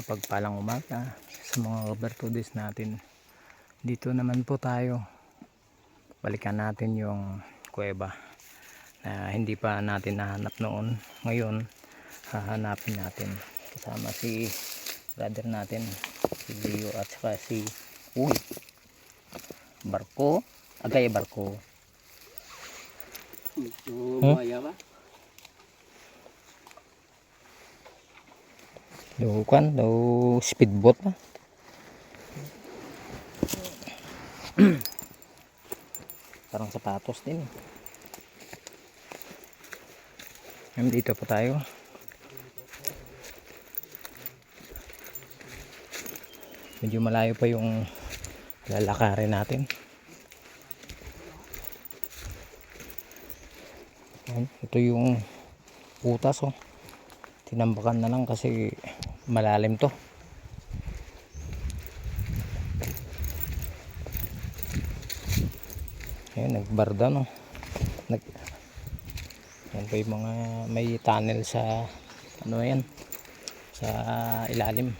Kapagpalang umaga sa mga kabartudis natin. Dito naman po tayo. Balikan natin yung kuweba na hindi pa natin nahanap noon. Ngayon, hahanapin natin. Kasama si brother natin, si Leo at saka si Uy. Barko. Agay barko. Ito, Huh? buhaya ba? Daw kan, daw speedboat ba? Parang sapatos din. eh. Dito pa tayo. Medyo malayo pa yung lalakarin natin. Ito yung butas oh. Tinambakan na lang kasi malalim to. Ayan, nagbarda no. Nag Yan pa yung mga may tunnel sa ano yan sa ilalim.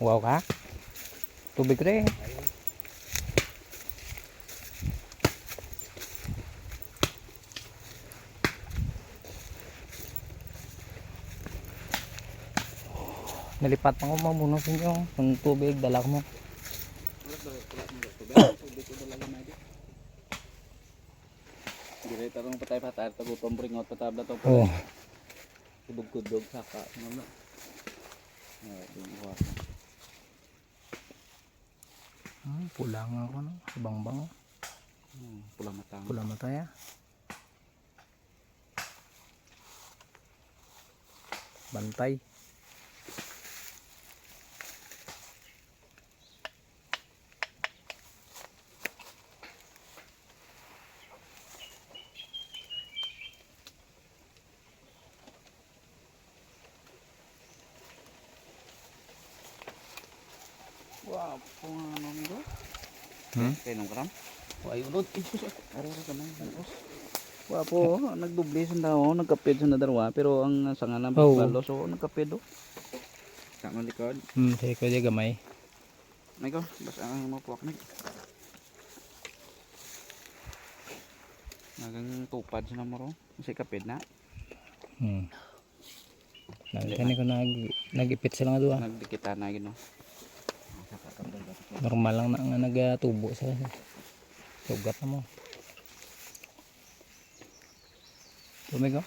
Wow ka? Tubig rin. Nalipat mo mamunos yung yung tubig dalak mo. Ko na. Dire tarong patay patay tago tombringot patabla to. Oh. Kubog kudog saka ngano. Ah, di buha. Hmm, pula nga ako no. Bang bang. Hmm, pula matang. Pula mata ya. Bantay. Wow, nito? Hmm? Kay nung karam? Ay, ulod. Ara ra kamay. Wa po, nagdubli sa daw, nagkapid sa nadarwa, pero ang sa nga ng Oo. balo so nagkapid do. Sa man likod. Hmm, say ko di gamay. May ko, basta ang mapuwak na. Nagang tupad sa namaro. Kasi kapid na. Hmm. Nagkani ko nag nagipit sila nga duha. Nagdikita na gino. Normal lang na nga nagatubo sa sugat na mo. Tumig ko.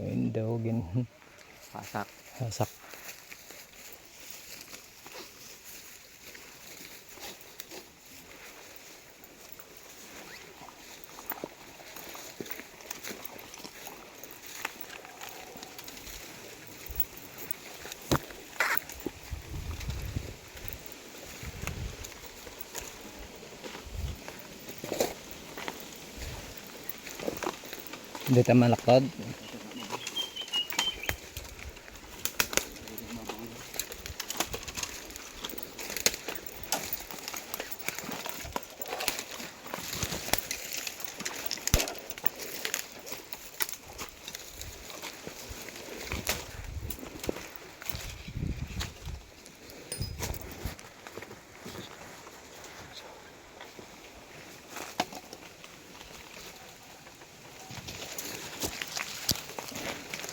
Ayun daw gin Pasak. hasak. Hindi tayo malakad.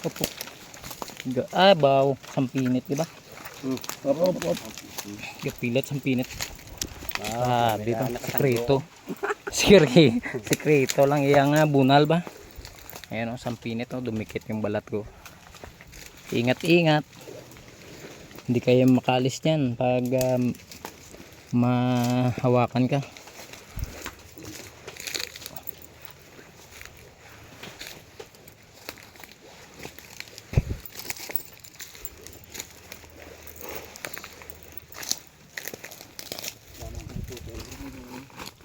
Opo. Ga- Ah. Sampinit, di ba? Hmm. Opo, opo, opo. Gapilat, sampinit. Ah, dito. Sekreto. Sikre, sekreto lang. Iya nga, bunal ba? Ayan o, sampinit o. Dumikit yung balat ko. Ingat, ingat. Hindi kayo makalis niyan pag um, mahawakan ka.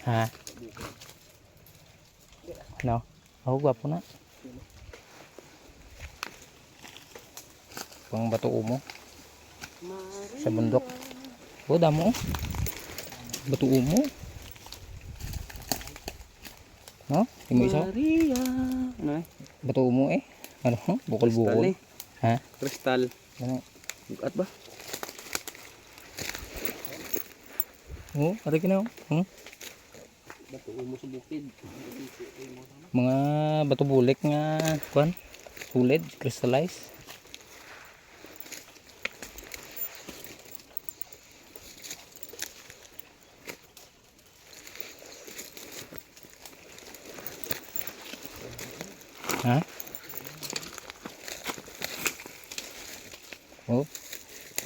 Ha? No? Oh, gwapo na. Pang bato umo. Sa bundok. Oh, damo. Bato umo. No? Hindi mo isa? Maria. Ano eh? Bato umo eh. Ano? Bukol-bukol. eh. Ha? Kristal. Ano? Bukat ba? Oh, ari ka na. oh. Hmm? Mga bato bulik nga kuan. Solid, crystallize. Ha? Oh,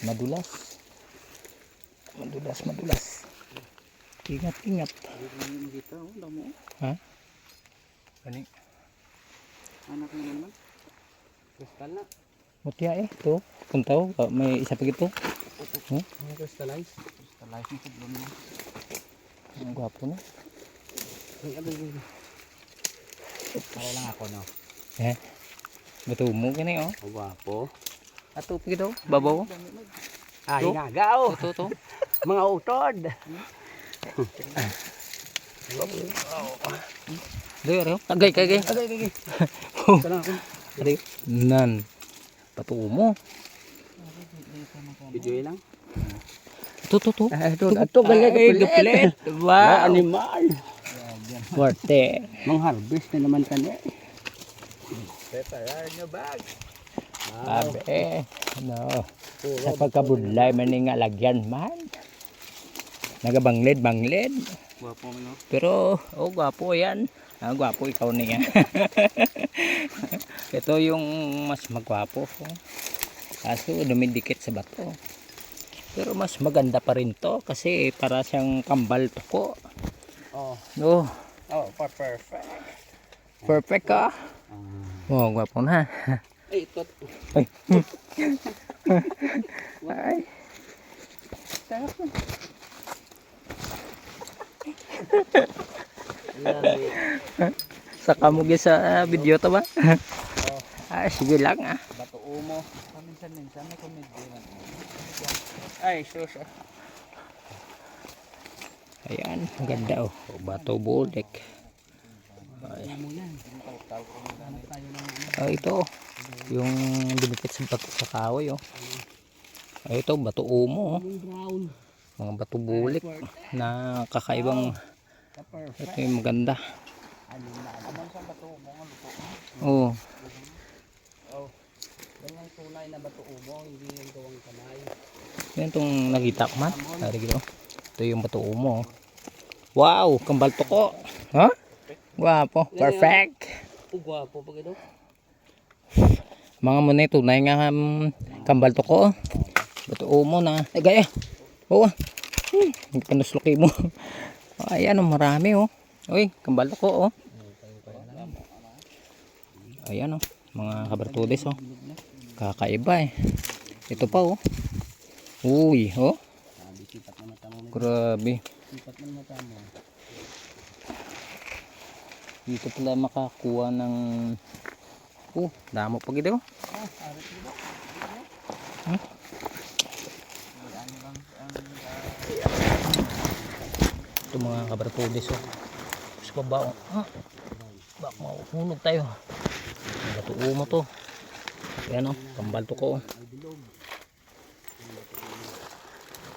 madulas. Madulas, madulas. Ingat, ingat. Dito, damo. Ha? Ani? Anak mo naman. Kristal na. Mutya eh, to. Puntaw, ah, may isa pa gito. Hmm? Ano crystallize? Crystallize mo kudlon mo. Ang gwapo na. Ay, abay, abay. Para lang ako, no? Eh. Bato mo ka na oh. Ang Gwapo. Ato pa gito, babaw. Ah, Ito? hinagaw. Ito, to. Mga utod. Dito, ariyo. Agay, kagay. Agay, agay, agay. Ito lang ako. Ariyo. Nan. Bato mo. Video lang. Ito, to, to. Ah, ito, ito, galagay, gapilit. Wow. animal. Forte. Mang harvest na naman kani. Prepare nyo bag. Abe. No. Sa pagkabudlay, man nga lagyan man. Nagabanglid, banglid. Gwapo mo no. Pero, oh, gwapo yan. Ah, gwapo ikaw niya. Ito yung mas magwapo. Oh. Kaso dumidikit sa bato. Pero mas maganda pa rin to kasi para siyang kambal tuko. Oh. Oh, Oh, pa perfect. perfect ka. Ah. Oh, gwapo na. Ay, ito. Ay. Ay. Sarap na. Saka mo gyud sa ah, video to ba? ah, sige lang ah. Bato umo. Paminsan-minsan may komedyo na. Ay, sus. ah. Ayan, ganda oh. oh bato bulik. Ay. Ah, ito oh. Yung dinikit sa bato sa kahoy oh. Ay, ito, bato umo oh. Brown. Mga bato bulik na kakaibang ito yung maganda. Oh. Yan ang tunay na bato umo, hindi yung gawang kamay. yan itong nakita ko man. Ko. Ito yung bato umo. Wow, kambal toko. Ha? Guwapo, perfect. Oh, gwapo pa gado. Mga muna ito, tunay nga um, kambal toko. Bato umo na. Ay, gaya. Oo. Hmm, hindi pa nasluki mo. Ayan, oh, marami oh. Uy, kambal toko oh. Ayan oh, mga kabartudes oh. Kakaiba eh. Ito pa oh. Uy, oh. Grabe. Dito pala makakuha ng Oh, damo pa gito. Ah, arit mo ba? Hmm? Ano lang ang Ito mga kabartudes oh. Sa baba oh. Ah, bak mahuhulog tayo. Batuo mo to. Ayan oh, kambal to ko. oh.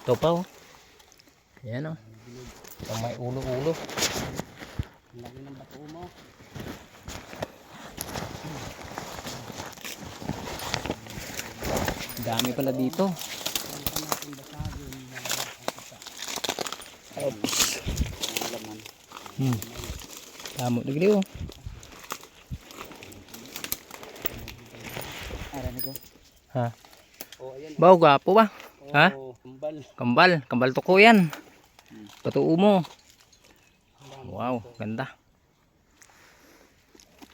Ito pa oh. Ayan oh. Ito may ulo-ulo. Ang laki ng bato mo. Dami pala dito. Oops. Hmm. Damo lagi oh. Aran ko. Ha. Oh, ayan. Baw gapo ba? Oh, Ha? Kambal. Kambal, kambal to ko yan. Patuo mo. Wow, ganda.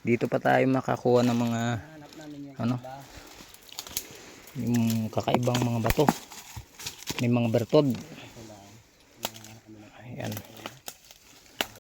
Dito pa tayo makakuha ng mga Ano? yung kakaibang mga bato. May mga bertod. Lang. Ayan.